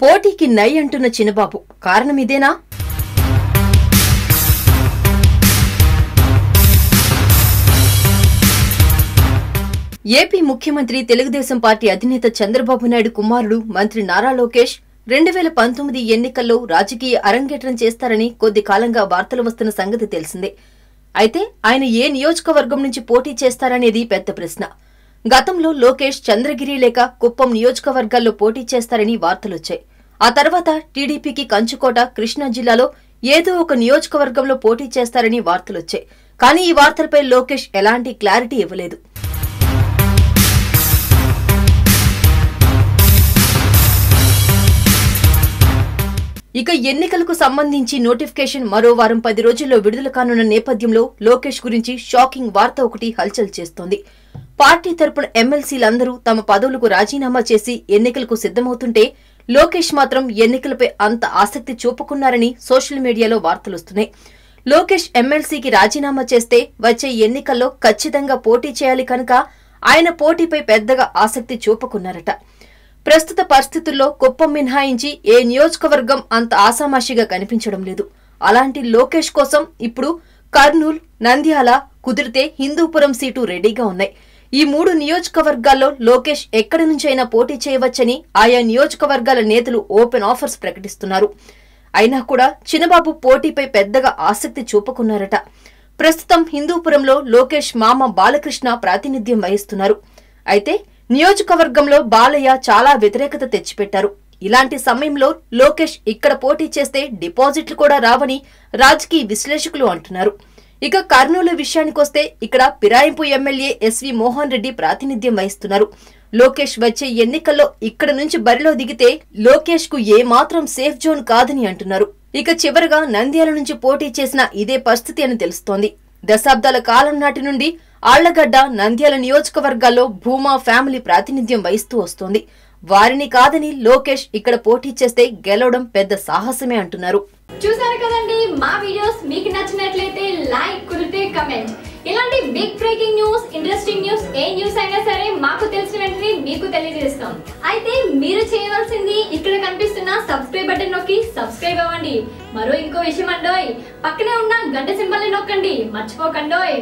పోటీకి నై అంటున్న చిన్నబాబు కారణం ఇదేనా? ఏపీ ముఖ్యమంత్రి తెలుగుదేశం పార్టీ అధినేత చంద్రబాబు నాయుడు కుమారుడు మంత్రి నారా లోకేష్ రెండు వేల పంతొమ్మిది ఎన్నికల్లో రాజకీయ అరంగేట్రం చేస్తారని కొద్ది కాలంగా వార్తలు వస్తున్న సంగతి తెలిసిందే. అయితే ఆయన ఏ నియోజకవర్గం నుంచి పోటీ చేస్తారనేది పెద్ద ప్రశ్న. గతంలో లోకేష్ చంద్రగిరి లేక కుప్పం నియోజకవర్గాల్లో పోటీ చేస్తారని వార్తలొచ్చాయి. ఆ తర్వాత టీడీపీకి కంచుకోట కృష్ణా జిల్లాలో ఏదో ఒక నియోజకవర్గంలో పోటీ చేస్తారని వార్తలొచ్చాయి. కానీ ఈ వార్తలపై లోకేష్ ఎలాంటి క్లారిటీ ఇవ్వలేదు. ఇక ఎన్నికలకు సంబంధించి నోటిఫికేషన్ మరో వారం పది రోజుల్లో విడుదల కానున్న నేపథ్యంలో లోకేష్ గురించి షాకింగ్ వార్త ఒకటి హల్చల్ చేస్తోంది. పార్టీ తరపున ఎమ్మెల్సీలందరూ తమ పదవులకు రాజీనామా చేసి ఎన్నికలకు సిద్ధమవుతుంటే లోకేష్ మాత్రం ఎన్నికలపై అంత ఆసక్తి చూపుకున్నారని సోషల్ మీడియాలో వార్తలొస్తున్నాయి లోకేష్ ఎమ్మెల్సీకి రాజీనామా చేస్తే వచ్చే ఎన్నికల్లో ఖచ్చితంగా పోటీ చేయాలి కనుక ఆయన పోటీపై పెద్దగా ఆసక్తి చూపుకున్నారట. ప్రస్తుత పరిస్థితుల్లో కుప్పం మినహాయించి ఏ నియోజకవర్గం అంత ఆసామాషిగా కనిపించడం లేదు. అలాంటి లోకేష్ కోసం ఇప్పుడు కర్నూల్ నంద్యాల కుదిరితే హిందూపురం సీటు రెడీగా ఉన్నాయి. ఈ మూడు నియోజకవర్గాల్లో లోకేష్ ఎక్కడి నుంచైనా పోటీ చేయవచ్చని ఆయా నియోజకవర్గాల నేతలు ఓపెన్ ఆఫర్స్ ప్రకటిస్తున్నారు. అయినా కూడా చిన్నబాబు పోటీపై పెద్దగా ఆసక్తి చూపుకున్నారట. ప్రస్తుతం హిందూపురంలో లోకేష్ మామ బాలకృష్ణ ప్రాతినిధ్యం వహిస్తున్నారు. అయితే నియోజకవర్గంలో బాలయ్య చాలా వ్యతిరేకత తెచ్చిపెట్టారు. ఇలాంటి సమయంలో లోకేష్ ఇక్కడ పోటీ చేస్తే డిపాజిట్లు కూడా రావని రాజకీయ విశ్లేషకులు అంటున్నారు. ఇక కర్నూలు విషయానికొస్తే ఇక్కడ పిరాయింపు ఎమ్మెల్యే ఎస్వి మోహన్ రెడ్డి ప్రాతినిధ్యం వహిస్తున్నారు. లోకేష్ వచ్చే ఎన్నికల్లో ఇక్కడ నుంచి బరిలో దిగితే లోకేష్కు ఏమాత్రం సేఫ్ జోన్ కాదని అంటున్నారు. ఇక చివరగా నంద్యాల నుంచి పోటీ చేసిన ఇదే పరిస్థితి అని తెలుస్తోంది. దశాబ్దాల కాలం నాటి నుండి ఆళ్ళగడ్డ నంద్యాల నియోజకవర్గాల్లో భూమా ఫ్యామిలీ ప్రాతినిధ్యం వహిస్తూ వస్తోంది. వారిని కాదని లోకేష్ ఇక్కడ పోటీ చేస్తే గెలవడం పెద్ద సాహసమే అంటున్నారు. చూసారు కదండి మా వీడియోస్ మీకు నచ్చినట్లయితే లైక్ కుదిరితే కమెంట్. ఇలాంటి big breaking news interesting news ఏ న్యూస్ అయినా సరే మాకు తెలిసిన వెంటనే మీకు తెలియజేస్తాం. అయితే మీరు చేయవలసింది ఇక్కడ కనిపిస్తున్న సబ్స్క్రైబ్ బటన్ నొక్కి సబ్స్క్రైబ్ అవ్వండి. మరో ఇంకో విషయం అండోయ్. పక్కనే ఉన్న గంట సింబల్ని నొక్కండి. మర్చిపోకండోయ్.